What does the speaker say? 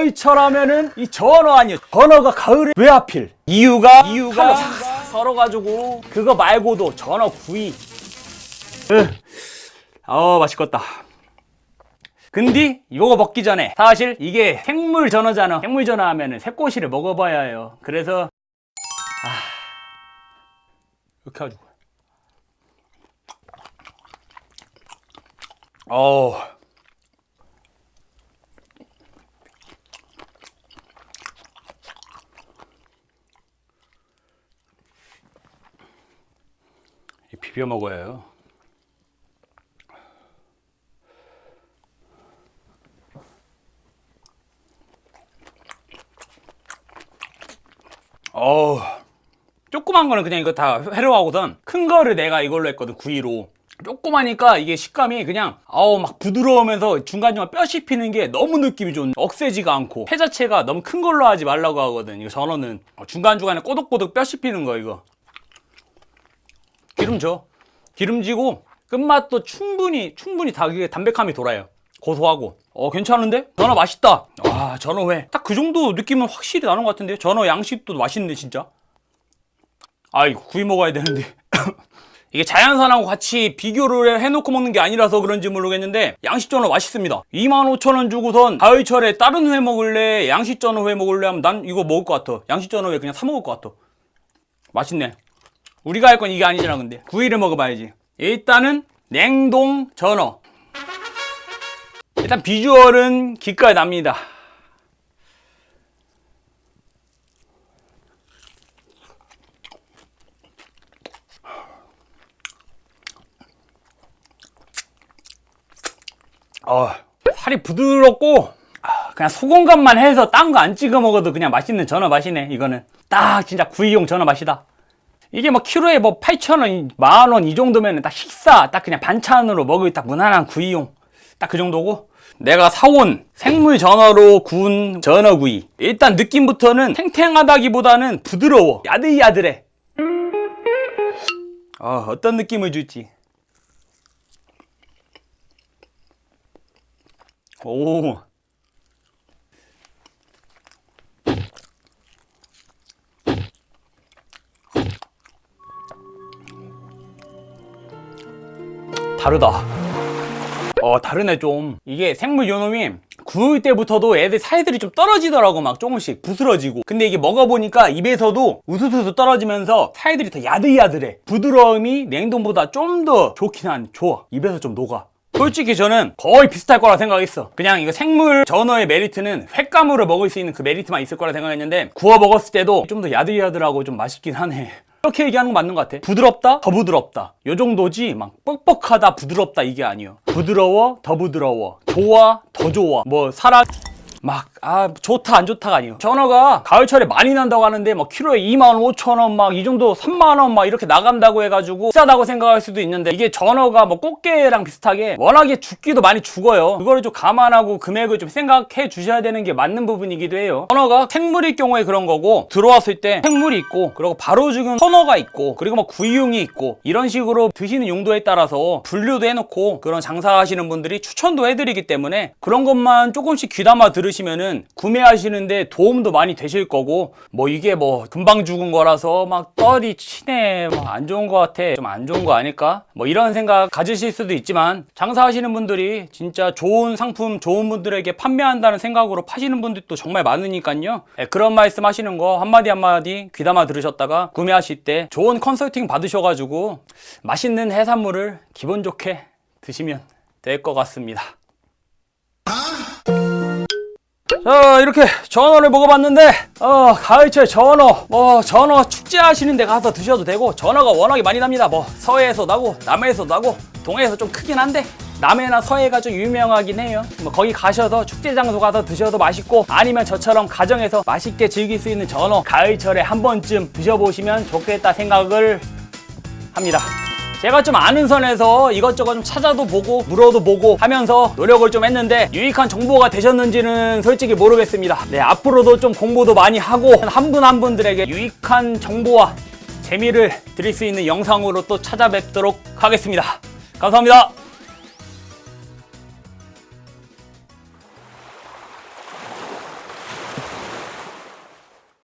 가을철하면은 이 전어 아니요 전어가 가을에 왜 하필? 이유가 이유가 썰어 가지고 그거 말고도 전어 구이. 아 맛있겠다. 근데 이거 먹기 전에 사실 이게 생물 전어잖아. 생물 전어 하면은 새꼬시를 먹어봐야 해요. 그래서 아 이렇게 해가지고. 어 비벼 먹어야 해요. 어우, 조그만 거는 그냥 이거 다 회로 하고선 큰 거를 내가 이걸로 했거든, 구이로. 조그마니까 이게 식감이 그냥 아우 막 부드러우면서 중간중간 뼈 씹히는 게 너무 느낌이 좋은 억세지가 않고 회 자체가 너무 큰 걸로 하지 말라고 하거든 이거 전어는 중간중간에 꼬독꼬독 뼈 씹히는 거 이거 기름 줘. 기름지고 끝맛도 충분히 충분히 다 그게 담백함이 돌아요. 고소하고. 어 괜찮은데? 전어 맛있다. 와 전어 회. 딱 그 정도 느낌은 확실히 나는 것 같은데요. 전어 양식도 맛있네 진짜. 아 이거 구이 먹어야 되는데. 이게 자연산하고 같이 비교를 해놓고 먹는 게 아니라서 그런지 모르겠는데 양식전어 맛있습니다 25,000원 주고선 가을철에 다른 회 먹을래 양식전어 회 먹을래 하면 난 이거 먹을 것 같아 양식전어 회 그냥 사 먹을 것 같아 맛있네 우리가 할 건 이게 아니잖아 근데. 구이를 먹어봐야지. 일단은 냉동 전어. 일단 비주얼은 기가에 납니다. 어, 살이 부드럽고 아, 그냥 소금간만 해서 딴 거 안 찍어 먹어도 그냥 맛있는 전어 맛이네 이거는. 딱 진짜 구이용 전어 맛이다 이게 뭐 키로에 뭐 8,000원, 만원 이 정도면 딱 식사, 딱 그냥 반찬으로 먹을 딱 무난한 구이용. 딱 그 정도고. 내가 사온 생물 전어로 구운 전어구이. 일단 느낌부터는 탱탱하다기보다는 부드러워. 야들야들해. 어, 어떤 느낌을 줄지. 오. 다르다. 어, 다르네, 좀. 이게 생물 요놈이 구울 때부터도 애들 살들이 좀 떨어지더라고, 막 조금씩 부스러지고. 근데 이게 먹어보니까 입에서도 우수수수 떨어지면서 살들이 더 야들야들해. 부드러움이 냉동보다 좀 더 좋긴 한, 좋아. 입에서 좀 녹아. 솔직히 저는 거의 비슷할 거라 생각했어. 그냥 이거 생물 전어의 메리트는 횟감으로 먹을 수 있는 그 메리트만 있을 거라 생각했는데 구워 먹었을 때도 좀 더 야들야들하고 좀 맛있긴 하네. 이렇게 얘기하는 거 맞는 것 같아. 부드럽다, 더 부드럽다. 요 정도지, 막 뻑뻑하다, 부드럽다 이게 아니요. 부드러워, 더 부드러워. 좋아, 더 좋아. 뭐 살아. 막, 아, 좋다, 안 좋다가 아니에요. 전어가 가을철에 많이 난다고 하는데, 뭐, 키로에 2만 5천 원, 막, 이 정도 3만 원, 막, 이렇게 나간다고 해가지고, 비싸다고 생각할 수도 있는데, 이게 전어가 뭐, 꽃게랑 비슷하게, 워낙에 죽기도 많이 죽어요. 그거를 좀 감안하고 금액을 좀 생각해 주셔야 되는 게 맞는 부분이기도 해요. 전어가 생물일 경우에 그런 거고, 들어왔을 때 생물이 있고, 그리고 바로 죽은 선어가 있고, 그리고 뭐, 구이용이 있고, 이런 식으로 드시는 용도에 따라서 분류도 해놓고, 그런 장사하시는 분들이 추천도 해드리기 때문에, 그런 것만 조금씩 귀담아 들으 시면은, 구매하시는데 도움도 많이 되실 거고, 뭐 이게 뭐, 금방 죽은 거라서 막 떨이 치네, 뭐안 좋은 거 같아, 좀 안 좋은 거 아닐까? 뭐 이런 생각 가지실 수도 있지만, 장사하시는 분들이 진짜 좋은 상품, 좋은 분들에게 판매한다는 생각으로 파시는 분들도 정말 많으니까요. 예, 그런 말씀 하시는 거 한마디 한마디 귀담아 들으셨다가 구매하실 때 좋은 컨설팅 받으셔가지고 맛있는 해산물을 기분 좋게 드시면 될 것 같습니다. 자 이렇게 전어를 먹어봤는데 어 가을철 전어 뭐 전어 축제하시는 데 가서 드셔도 되고 전어가 워낙에 많이 납니다. 뭐 서해에서 나고 남해에서 나고 동해에서 좀 크긴 한데 남해나 서해가 좀 유명하긴 해요. 뭐 거기 가셔서 축제 장소 가서 드셔도 맛있고 아니면 저처럼 가정에서 맛있게 즐길 수 있는 전어 가을철에 한 번쯤 드셔보시면 좋겠다 생각을 합니다 제가 좀 아는 선에서 이것저것 좀 찾아도 보고 물어도 보고 하면서 노력을 좀 했는데 유익한 정보가 되셨는지는 솔직히 모르겠습니다. 네, 앞으로도 좀 공부도 많이 하고 한 분한 분들에게 유익한 정보와 재미를 드릴 수 있는 영상으로 또 찾아뵙도록 하겠습니다. 감사합니다.